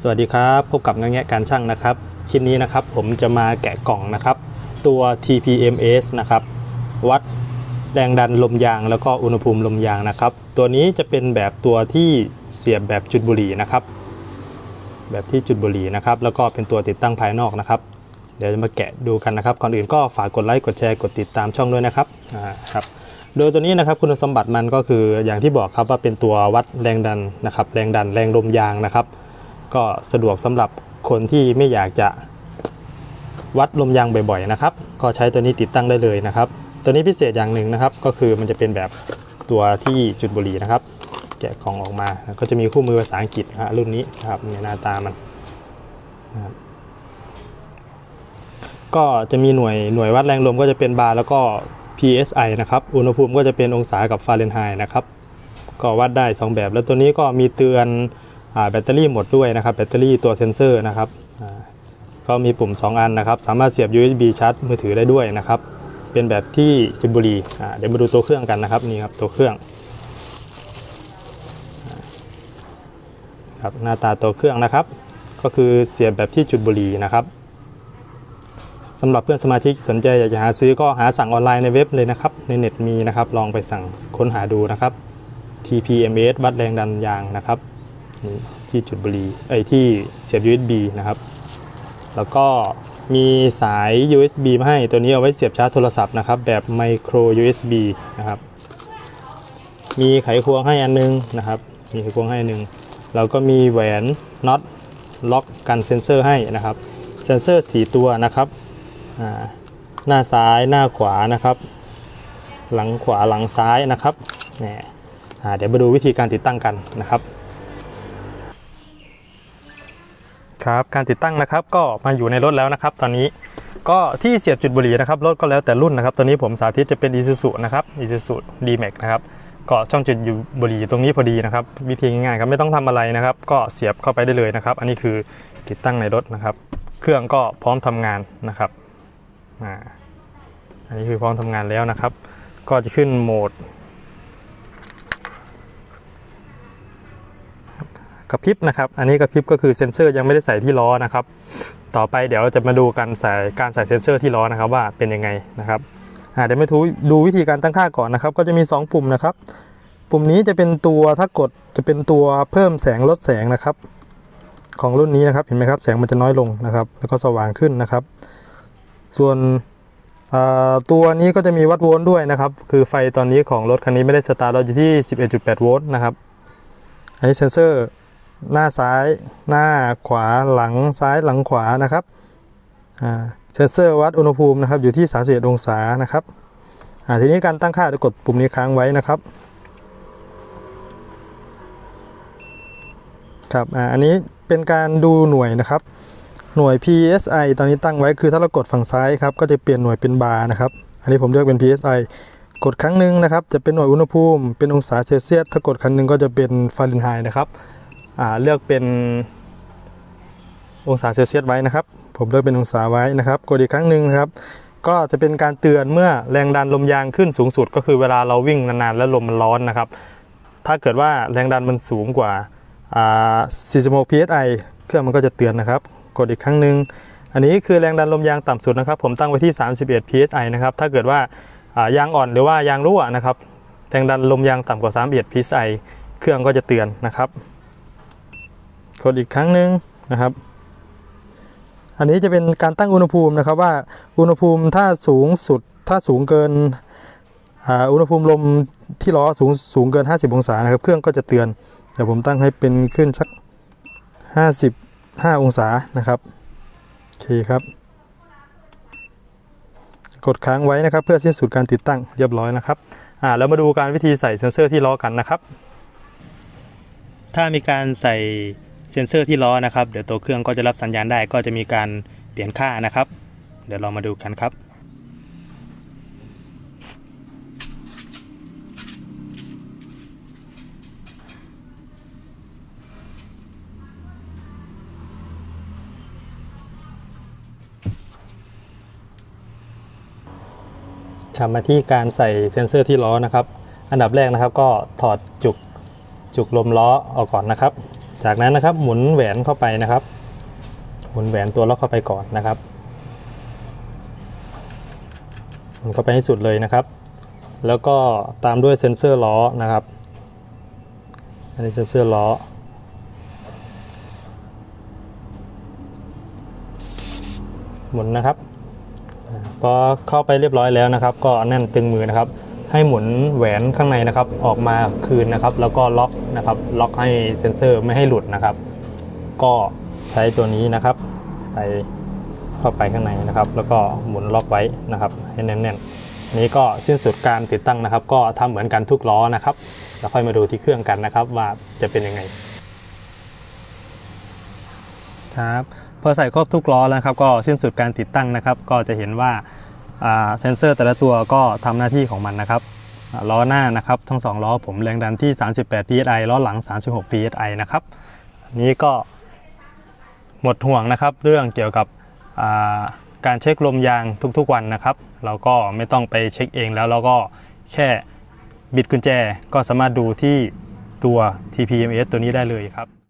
สวัสดีครับพบกับงานแงะการช่างนะครับคลิปนี้นะครับผมจะมาแกะกล่องนะครับ ตัว TPMS นะครับวัดแรงดันลมยางแล้วก็อุณหภูมิลมยางนะครับ ตัวนี้จะเป็นแบบตัวที่เสียบแบบจุดบุหรี่นะครับ แบบที่จุดบุหรี่นะครับ แล้วก็เป็นตัวติดตั้งภายนอกนะครับ เดี๋ยวจะมาแกะดูกันนะครับก่อนอื่นก็ฝากกดไลค์กดแชร์กดติดตามช่องด้วยนะครับอ่าครับโดยตัวนี้นะครับคุณสมบัติมันก็คืออย่างที่บอกครับว่าเป็นตัววัดแรงดันนะครับ แรงดันแรงลมยางนะครับ ก็สะดวกสำหรับคนที่ไม่อยากจะวัดลมยางบ่อยๆนะครับ ก็ใช้ตัวนี้ติดตั้งได้เลยนะครับ ตัวนี้พิเศษอย่างหนึ่งนะครับ ก็คือมันจะเป็นแบบตัวที่จุดบุหรี่นะครับ แกะกล่องออกมา ก็จะมีคู่มือภาษาอังกฤษนะรุ่นนี้นะครับเนี่ยหน้าตามันนะครับก็จะมีหน่วยหน่วยวัดแรงลมก็จะเป็นบาร์แล้วก็ PSI นะครับ อุณหภูมิก็จะเป็นองศากับฟาเรนไฮต์นะครับ ก็วัดได้ 2 แบบ แล้วตัวนี้ก็มีเตือน แบตเตอรี่หมดด้วยนะครับแบตเตอรี่ตัวเซ็นเซอร์นะครับก็มีปุ่ม 2 อันนะครับ สามารถเสียบ USB ชาร์จมือถือได้ด้วยนะครับ เป็นแบบที่จุดบุรีเดี๋ยวมาดูตัวเครื่องกันนะครับนี่ครับตัวเครื่องครับหน้าตาตัวเครื่องนะครับ ก็คือเสียบแบบที่จุดบุรีนะครับสำหรับเพื่อนสมาชิกสนใจอยากจะหาซื้อก็หาสั่งออนไลน์ในเว็บเลยนะครับ ในเน็ตมีนะครับ ลองไปสั่งค้นหาดูนะครับ TPMS วัดแรงดันยางนะครับ ที่จุดบุหรีไอ้ที่เสียบ USB นะครับ แล้วก็มีสาย USB มาให้ตัวนี้เอาไว้เสียบชาร์จโทรศัพท์นะครับ แบบ micro USB นะครับ มีไขควงให้อันนึงนะครับ มีไขควงให้อันนึงแล้วก็มีแหวนน็อตล็อกกันเซนเซอร์ให้นะครับ เซนเซอร์ 4 ตัวนะครับ หน้าซ้ายหน้าขวานะครับ หลังขวาหลังซ้ายนะครับเนี่ยเดี๋ยวมาดูวิธีการติดตั้งกันนะครับ ครับการติดตั้งนะครับก็มาอยู่ในรถแล้วนะครับ ตอนนี้ก็ที่เสียบจุดบุหรี่นะครับรถก็แล้วแต่รุ่นนะครับตัวนี้ผมสาธิตจะเป็น Isuzu นะครับ Isuzu D-Max นะครับก็ช่องจุดอยู่บุหรี่ตรงนี้พอดีนะครับ วิธีง่ายๆครับไม่ต้องทำอะไรนะครับ ก็เสียบเข้าไปได้เลยนะครับ อันนี้คือติดตั้งในรถนะครับ เครื่องก็พร้อมทำงานนะครับอ่าอันนี้คือพร้อมทำงานแล้วนะครับ ก็จะขึ้นโหมด กระพริบนะครับ อันนี้กระพริบก็คือเซ็นเซอร์ยังไม่ได้ใส่ที่ล้อนะครับ ต่อไปเดี๋ยวจะมาดูการใส่การใส่เซ็นเซอร์ที่ล้อนะครับว่าเป็นยังไงนะครับเดี๋ยวมาดูวิธีการตั้งค่าก่อนนะครับ ก็จะมี 2 ปุ่มนะครับ ปุ่มนี้จะเป็นตัวถ้ากดจะเป็นตัวเพิ่มแสงลดแสงนะครับ ของรุ่นนี้นะครับเห็นไหมครับแสงมันจะน้อยลงนะครับ แล้วก็สว่างขึ้นนะครับ ส่วนตัวนี้ก็จะมีวัดโวลต์ด้วยนะครับ คือไฟตอนนี้ของรถคันนี้ไม่ได้สตาร์ทเราอยู่ที่ 11.8 โวลต์นะครับ อันนี้เซ็นเซอร์ หน้าซ้ายหน้าขวาหลังซ้ายหลังขวานะครับเซนเซอร์วัดอุณหภูมินะครับอยู่ที่ 31 องศานะครับอ่าทีนี้การตั้งค่าจะกดปุ่มนี้ค้างไว้นะครับครับอ่าอันนี้เป็นการดูหน่วยนะครับ หน่วย PSI ตอนนี้ตั้งไว้คือถ้าเรากดฝั่งซ้ายครับก็จะเปลี่ยนหน่วยเป็นบาร์นะครับ อันนี้ผมเลือกเป็น PSI กดครั้งหนึ่งนะครับ จะเป็นหน่วยอุณหภูมิเป็นองศาเซลเซียสถ้ากดครั้งหนึ่งก็จะเป็นฟาเรนไฮต์นะครับ เลือกเป็นองศาเซลเซียสไว้นะครับ ผมเลือกเป็นองศาไว้นะครับ กดอีกครั้งหนึ่งนะครับ ก็จะเป็นการเตือนเมื่อแรงดันลมยางขึ้นสูงสุด ก็คือเวลาเราวิ่งนานๆ แล้วลมมันร้อนนะครับ ถ้าเกิดว่าแรงดันมันสูงกว่า 46 psi เครื่องมันก็จะเตือนนะครับ กดอีกครั้งหนึ่งอันนี้คือแรงดันลมยางต่ำสุดนะครับ ผมตั้งไว้ที่ 31 psi นะครับ ถ้าเกิดว่าอ่ายางอ่อนหรือว่ายางรั่วนะครับ แรงดันลมยางต่ำกว่า 31 psi เครื่องก็จะเตือนนะครับ กดอีกครั้งหนึ่งนะครับ อันนี้จะเป็นการตั้งอุณหภูมินะครับว่าอุณหภูมิถ้าสูงสุดถ้าสูงเกินอุณหภูมิลมที่ล้อสูงสูงเกิน 50 องศานะครับ เครื่องก็จะเตือนเดี๋ยวผมตั้งให้เป็นขึ้นสัก 55 องศานะครับโอเคครับ กดค้างไว้นะครับ เพื่อสิ้นสุดการติดตั้งเรียบร้อยนะครับอ่าแล้วมาดูการวิธีใส่เซ็นเซอร์ที่ล้อกันนะครับ ถ้ามีการใส่ เซ็นเซอร์ที่ล้อนะครับ เดี๋ยวตัวเครื่องก็จะรับสัญญาณได้ก็จะมีการเปลี่ยนค่านะครับ เดี๋ยวเรามาดูกันครับครับมาที่การใส่เซ็นเซอร์ที่ล้อนะครับ อันดับแรกนะครับก็ถอดจุกจุกลมล้อออกก่อนนะครับ จากนั้นนะครับหมุนแหวนเข้าไปนะครับ หมุนแหวนตัวล็อกเข้าไปก่อนนะครับหมุนเข้าไปให้สุดเลยนะครับ แล้วก็ตามด้วยเซ็นเซอร์ล้อนะครับอันนี้เซ็นเซอร์ล้อหมุนนะครับพอเข้าไปเรียบร้อยแล้วนะครับ ก็แน่นตึงมือนะครับ ให้หมุนแหวนข้างในนะครับ ออกมาคืนนะครับ แล้วก็ล็อกนะครับ ล็อกให้เซ็นเซอร์ไม่ให้หลุดนะครับ ก็ใช้ตัวนี้นะครับไปเข้าไปข้างในนะครับ แล้วก็หมุนล็อกไว้นะครับ ให้แน่นๆนนี้ก็สิ้นสุดการติดตั้งนะครับ ก็ทำเหมือนกันทุกล้อนะครับ แล้วค่อยมาดูที่เครื่องกันนะครับ ว่าจะเป็นยังไงครับพอใส่ครบทุกล้อแล้วครับ ก็สิ้นสุดการติดตั้งนะครับ ก็จะเห็นว่า เซนเซอร์แต่ละตัวก็ทำหน้าที่ของมันนะครับล้อหน้านะครับทั้งสองล้อผมแรงดันที่ 38 psi ล้อหลัง 36 psi นะครับนี้ก็หมดห่วงนะครับเรื่องเกี่ยวกับาการเช็คลมยางทุกๆวันนะครับ เราก็ไม่ต้องไปเช็คเองแล้วเราก็แค่บิดกุญแจก็สามารถดูที่ตัว TPMS ตัวนี้ได้เลยครับ